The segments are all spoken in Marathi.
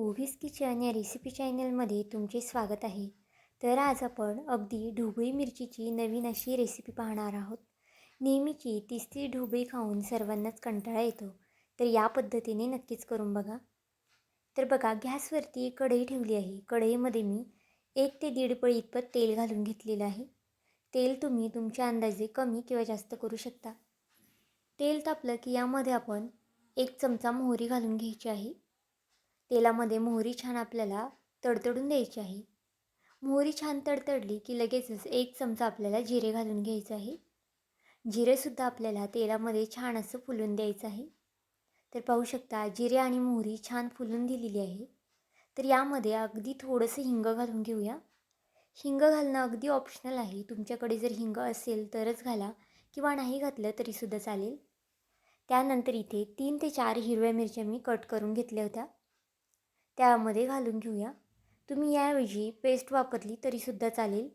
ओव्हिस किचन या रेसिपी चॅनलमध्ये तुमचे स्वागत आहे. तर आज आपण अगदी ढोबळी मिरचीची नवीन अशी रेसिपी पाहणार आहोत. नेहमीची तीस ती ढोबळी खाऊन सर्वांनाच कंटाळा येतो. तर या पद्धतीने नक्कीच करून बघा. तर बघा गॅसवरती कढई ठेवली आहे. कढईमध्ये मी एक ते दीड पळी इतपत तेल घालून घेतलेलं आहे. तेल तुम्ही तुमच्या अंदाजे कमी किंवा जास्त करू शकता. तेल तापलं की यामध्ये आपण एक चमचा मोहरी घालून घ्यायची आहे. तेलामध्ये मोहरी छान आपल्याला तडतडून द्यायची आहे. मोहरी छान तडतडली की लगेचच एक चमचा आपल्याला जिरे घालून घ्यायचं आहे. जिरेसुद्धा आपल्याला तेलामध्ये छान असं फुलून द्यायचं आहे. तर पाहू शकता जिरे आणि मोहरी छान फुलून दिलेली आहे. तर यामध्ये अगदी थोडंसं हिंग घालून घेऊया. हिंग घालणं अगदी ऑप्शनल आहे. तुमच्याकडे जर हिंग असेल तरच घाला किंवा नाही घातलं तरीसुद्धा चालेल. त्यानंतर इथे तीन ते चार हिरव्या मिरच्या मी कट करून घेतल्या होत्या. त्यामध्ये घालून घेऊया. तुम्ही याऐवजी पेस्ट वापरली तरीसुद्धा चालेल.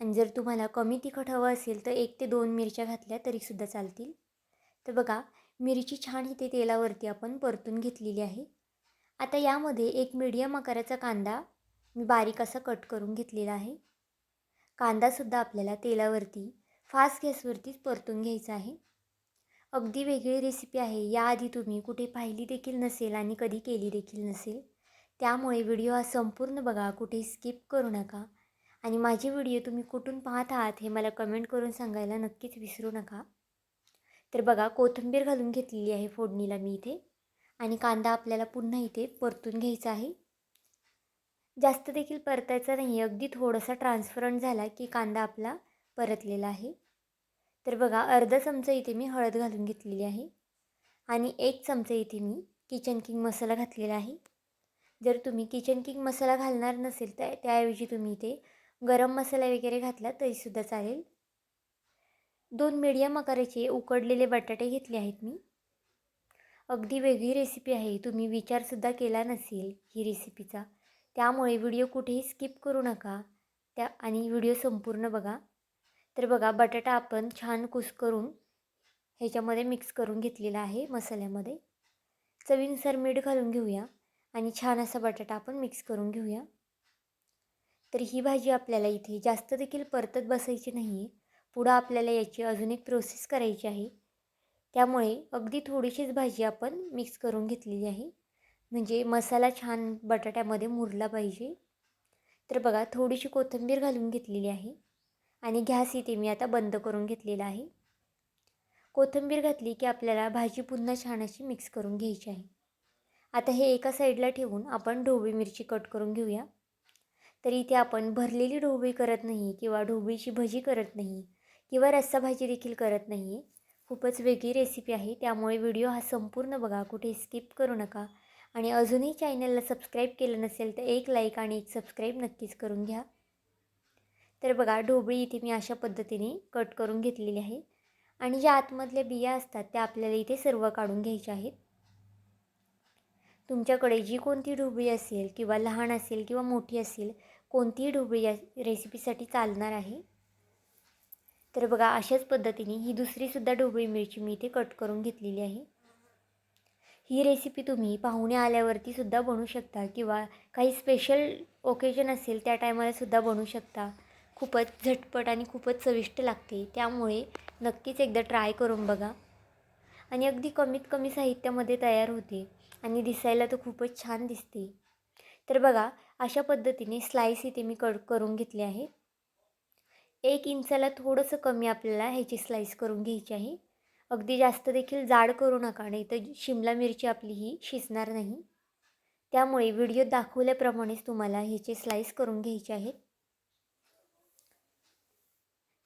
आणि जर तुम्हाला कमी तिखट हवं असेल तर एक ते दोन मिरच्या घातल्या तरीसुद्धा चालतील. तर बघा मिरची छान इथे तेलावरती आपण परतून घेतलेली आहे. आता यामध्ये एक मीडियम आकाराचा कांदा मी बारीक असा कट करून घेतलेला आहे. कांदासुद्धा आपल्याला तेलावरती फास्ट गॅसवरतीच परतून घ्यायचा आहे. अगदी वेगळी रेसिपी आहे. याआधी तुम्ही कुठे पाहिली देखील नसेल आणि कधी केली देखील नसेल त्यामुळे व्हिडिओ हा संपूर्ण बघा. कुठे स्किप करू नका. आणि माझे व्हिडिओ तुम्ही कुठून पाहत आहात हे मला कमेंट करून सांगायला नक्कीच विसरू नका. तर बघा कोथिंबीर घालून घेतलेली आहे फोडणीला मी इथे. आणि कांदा आपल्याला पुन्हा इथे परतून घ्यायचा आहे. जास्त देखील परतायचा नाही अगदी थोडासा ट्रान्सफरंट झाला की कांदा आपला परतलेला आहे. तर बघा अर्धा चमचा इथे मी हळद घालून घेतलेली आहे आणि एक चमचा इथे मी किचन किंग मसाला घातलेला आहे. जर तुम्ही किचन किंग मसाला घालणार नसेल तर त्याऐवजी तुम्ही इथे गरम मसाला वगैरे घातला तरीसुद्धा चालेल. दोन मीडियम आकाराचे उकडलेले बटाटे घेतले आहेत मी. अगदी वेगळी रेसिपी आहे तुम्ही विचारसुद्धा केला नसेल ही रेसिपीचा त्यामुळे व्हिडिओ कुठेही स्किप करू नका. त्या आणि व्हिडिओ संपूर्ण बघा. तर बघा बटाटा आपण छान कुस करून ह्याच्यामध्ये मिक्स करून घेतलेला आहे मसाल्यामध्ये. चवीनुसार मीठ घालून घेऊया आणि छान असा बटाटा आपण मिक्स करून घेऊया. तर ही भाजी आपल्याला इथे जास्त देखील परतत बसायची नाही आहे पुढं आपल्याला याची अजून एक प्रोसेस करायची आहे. त्यामुळे अगदी थोडीशीच भाजी आपण मिक्स करून घेतलेली आहे. म्हणजे मसाला छान बटाट्यामध्ये मुरला पाहिजे. तर बघा थोडीशी कोथिंबीर घालून घेतलेली आहे. आणि गॅस इथे मी आता बंद करून घेतलेला आहे. कोथिंबीर घातली की आपल्याला भाजी पुन्हा छान अशी मिक्स करून घ्यायची आहे. आता हे एका साईडला ठेवून आपण ढोबळी मिरची कट करून घेऊया. तर इथे आपण भरलेली ढोबळी करत नाही किंवा ढोबळीची भजी करत नाही किंवा रस्सा भाजी देखील करत नाही. आहे खूपच वेगळी रेसिपी आहे. त्यामुळे व्हिडिओ हा संपूर्ण बघा. कुठे स्किप करू नका. आणि अजूनही चॅनलला सबस्क्राईब केलं नसेल तर एक लाईक आणि एक सबस्क्राईब नक्कीच करून घ्या. तर बघा ढोबळी इथे मी अशा पद्धतीने कट करून घेतलेली आहे. आणि ज्या आतमधल्या बिया असतात त्या आपल्याला इथे सर्व काढून घ्यायच्या आहेत. तुमच्याकडे जी कोणती ढोबळी असेल किंवा लहान असेल किंवा मोठी असेल कोणतीही ढोबळी या रेसिपीसाठी चालणार आहे. तर बघा अशाच पद्धतीने ही दुसरीसुद्धा ढोबळी मिरची मी इथे कट करून घेतलेली आहे. ही रेसिपी तुम्ही पाहुणे आल्यावरती सुद्धा बनवू शकता किंवा काही स्पेशल ओकेजन असेल त्या टायमाला सुद्धा बनवू शकता. खूपच झटपट आणि खूपच चविष्ट लागते. त्यामुळे नक्कीच एकदा ट्राय करून बघा. आणि अगदी कमीत कमी साहित्यामध्ये तयार होते आणि दिसायला तर खूपच छान दिसते. तर बघा अशा पद्धतीने स्लाईस इथे मी कड करून घेतले आहे. एक इंचाला थोडंसं कमी आपल्याला ह्याची स्लाईस करून घ्यायची आहे. अगदी जास्त देखील जाड करू नका नाही तर शिमला मिरची आपली ही शिजणार नाही. त्यामुळे व्हिडिओ दाखवल्याप्रमाणेच तुम्हाला ह्याचे स्लाईस करून घ्यायचे आहेत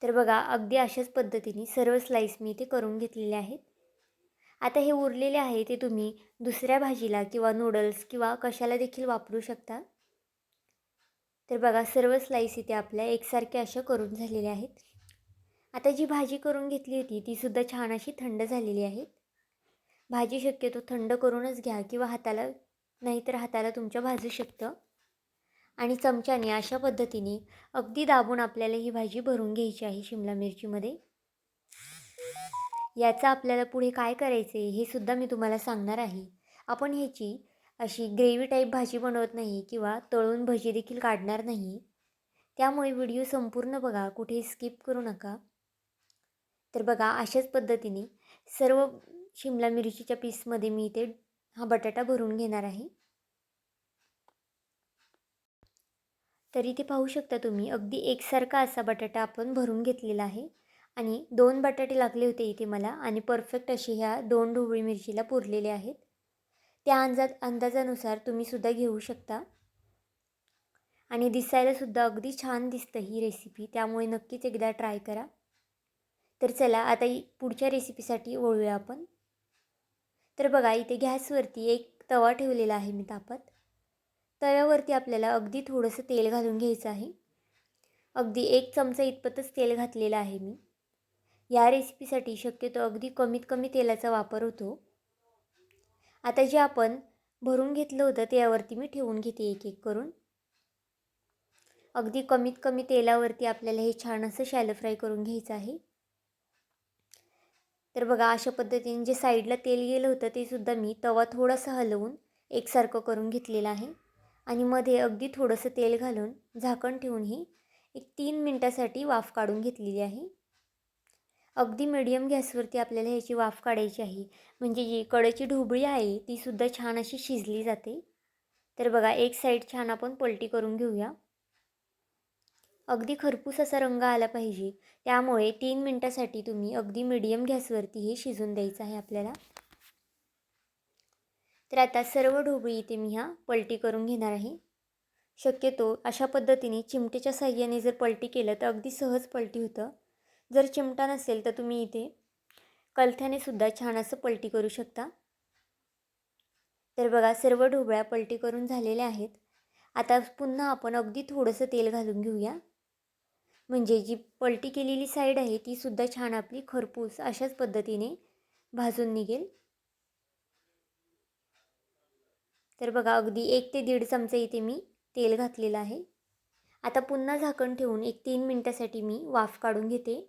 तर बघा अगदी अशाच पद्धतीने सर्व स्लाईस मी इथे करून घेतलेले आहेत. आता हे उरलेले आहे ते तुम्ही दुसऱ्या भाजीला किंवा नूडल्स किंवा कशाला देखील वापरू शकता. तर बघा सर्व स्लाईस इथे आपल्या एकसारख्या अशा करून झालेल्या आहेत. आता जी भाजी करून घेतली होती तीसुद्धा छान अशी थंड झालेली आहे. भाजी शक्यतो थंड करूनच घ्या किंवा हाताला नाहीतर हाताला तुमच्या भाजू शकतं. आणि चमच्याने अशा पद्धतीने अगदी दाबून आपल्याला ही भाजी भरून घ्यायची आहे शिमला मिरचीमध्ये. याचा आपल्याला पुढे काय करायचं आहे हे सुद्धा मी तुम्हाला सांगणार आहे. आपण ह्याची अशी ग्रेव्ही टाईप भाजी बनवत नाही किंवा तळून भजी देखील काढणार नाही. त्यामुळे व्हिडिओ संपूर्ण बघा कुठे स्किप करू नका. तर बघा अशाच पद्धतीने सर्व शिमला मिरचीच्या पीसमध्ये मी इथे हा बटाटा भरून घेणार आहे. तर इथे पाहू शकता तुम्ही. अगदी एकसारखा असा बटाटा आपण भरून घेतलेला आहे. आणि दोन बटाटे लागले होते इथे मला आणि परफेक्ट असे ह्या दोन ढोबळी मिरचीला पुरलेले आहेत. त्या अंदाज अंदाजानुसार तुम्ही सुद्धा घेऊ शकता. आणि दिसायलासुद्धा अगदी छान दिसतं ही रेसिपी त्यामुळे नक्कीच एकदा ट्राय करा. तर चला आता पुढच्या रेसिपीसाठी वळूया आपण. तर बघा इथे गॅसवरती एक तवा ठेवलेला आहे मी तापत. तव्यावरती आपल्याला अगदी थोडंसं तेल घालून घ्यायचं आहे. अगदी एक चमचा इतपतच तेल घातलेलं आहे मी. या रेसिपीसाठी शक्यतो अगदी कमीत कमी तेलाचा वापर होतो. आता जे आपण भरून घेतलं होतं त्यावरती मी ठेवून घेते एक एक करून. अगदी कमीत कमी तेलावरती आपल्याला हे छान असं शॅलो फ्राय करून घ्यायचं आहे. तर बघा अशा पद्धतीने जे साईडला तेल गेलं होतं ते सुद्धा मी तवा थोडासा हलवून एकसारखं करून घेतलेलं आहे. आणि मध्ये अगदी थोडंसं तेल घालून झाकण ठेवून ही एक तीन मिनटासाठी वाफ काढून घेतलेली आहे. अगदी मिडियम गॅसवरती आपल्याला ह्याची वाफ काढायची आहे. म्हणजे जी कडेची ढोबळी आहे तीसुद्धा छान अशी शिजली जाते. तर बघा एक साईड छान आपण पलटी करून घेऊया. अगदी खरपूस असा रंग आला पाहिजे. त्यामुळे तीन मिनटासाठी तुम्ही अगदी मिडियम गॅसवरती हे शिजून द्यायचं आहे आपल्याला. तर आता सर्व ढोबळी इथे मी ह्या पलटी करून घेणार आहे. शक्यतो अशा पद्धतीने चिमटेच्या साह्याने जर पलटी केलं तर अगदी सहज पलटी होतं. जर चिमटा नसेल तर तुम्ही इथे कलथ्याने सुद्धा छान असं पलटी करू शकता. तर बघा सर्व ढोबळ्या पलटी करून झालेल्या आहेत. आता पुन्हा आपण अगदी थोडंसं तेल घालून घेऊया. म्हणजे जी पलटी केलेली साईड आहे तीसुद्धा छान आपली खरपूस अशाच पद्धतीने भाजून निघेल. तर बघा अगदी एक ते दीड चमचे इथे मी तेल घातलेलं आहे. आता पुन्हा झाकण ठेवून एक तीन मिनटासाठी मी वाफ काढून घेते.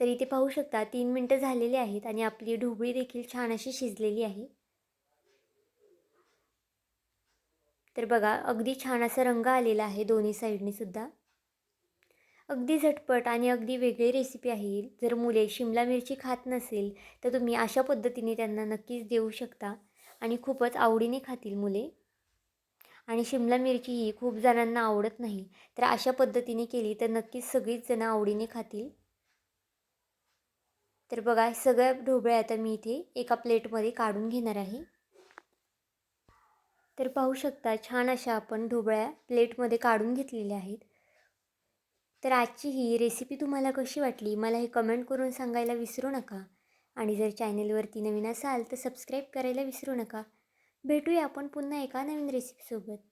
तर इथे पाहू शकता तीन मिनटं झालेली आहेत आणि आपली ढोबळी देखील छान अशी शिजलेली आहे. तर बघा अगदी छान असा रंग आलेला आहे दोन्ही साईडने सुद्धा. अगदी झटपट आणि अगदी वेगळी रेसिपी आहे जर मुले शिमला मिरची खात नसेल तर तुम्ही अशा पद्धतीने त्यांना नक्कीच देऊ शकता. आणि खूपच आवडीने खातील मुले. आणि शिमला मिरची ही खूप जणांना आवडत नाही. तर अशा पद्धतीने केली तर नक्कीच सगळीच जणं आवडीने खातील. तर बघा सगळ्या ढोबळ्या आता मी इथे एका प्लेटमध्ये काढून घेणार आहे. तर पाहू शकता छान अशा आपण ढोबळ्या प्लेटमध्ये काढून घेतलेल्या आहेत. तर आजची ही रेसिपी तुम्हाला कशी वाटली? मला हे कमेंट करून सांगायला विसरू नका. आणि जर चॅनेलवरती नवीन असाल तर सबस्क्राईब करायला विसरू नका. भेटूया आपण पुन्हा एका नवीन रेसिपीसोबत